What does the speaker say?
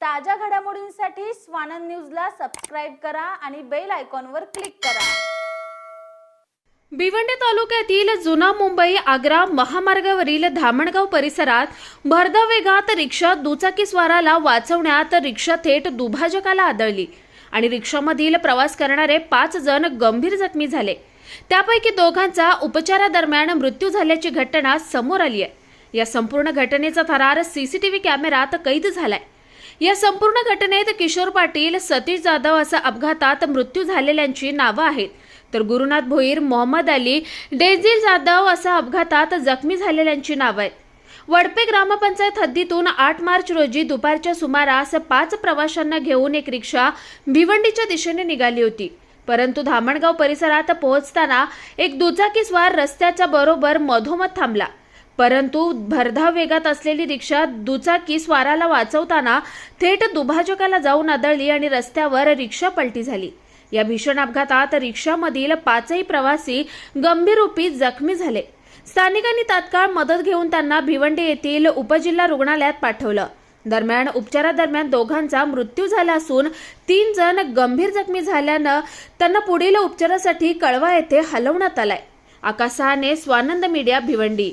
ताज्या घडामोडींसाठी स्वानंद न्यूजला सबस्क्राईब करा आणि बेल आयकॉनवर क्लिक करा. भिवंडी तालुक्यातील जुना मुंबई आग्रा महामार्गावरील धामणगाव परिसरात भरधाव वेगात रिक्षा दुचाकीस्वाराला वाचवण्यात रिक्षा थेट दुभाजकाला आदळली आणि रिक्षामधील प्रवास करणारे पाच जण गंभीर जखमी झाले. त्यापैकी दोघांचा उपचारादरम्यान मृत्यू झाल्याची घटना समोर आली आहे. या संपूर्ण घटनेचा थरार सीसीटीव्ही कॅमेरात कैद झालाय. या संपूर्ण घटनेत किशोर पाटील सतीश जाधव असा अपघातात मृत्यू झालेल्यांची नावं आहेत. तर गुरुनाथ भोईर मोहम्मद अली डेझिल जाधव असा अपघातात जखमी झालेल्यांची नावं आहेत. वडपे ग्रामपंचायत हद्दीतून आठ मार्च रोजी दुपारच्या सुमारास पाच प्रवाशांना घेऊन एक रिक्षा भिवंडीच्या दिशेने निघाली होती. परंतु धामणगाव परिसरात पोहोचताना एक दुचाकीस्वार रस्त्याच्या बरोबर मधोमध थांबला. परंतु भरधाव वेगात असलेली रिक्षा दुचाकी स्वाराला वाचवताना थेट दुभाजकाला जाऊन आदळली आणि रस्त्यावर रिक्षा पलटी झाली. या भीषण अपघातात रिक्षामधील पाचही प्रवासी गंभीर रूपी जखमी झाले. स्थानिकांनी तात्काळ मदत घेऊन त्यांना भिवंडी येथील उपजिल्हा रुग्णालयात पाठवलं. दरम्यान उपचारादरम्यान दोघांचा मृत्यू झाला असून तीन जण गंभीर जखमी झाल्यानं त्यांना पुढील उपचारासाठी कळवा येथे हलवण्यात आलाय. आकाशाने स्वानंद मीडिया भिवंडी.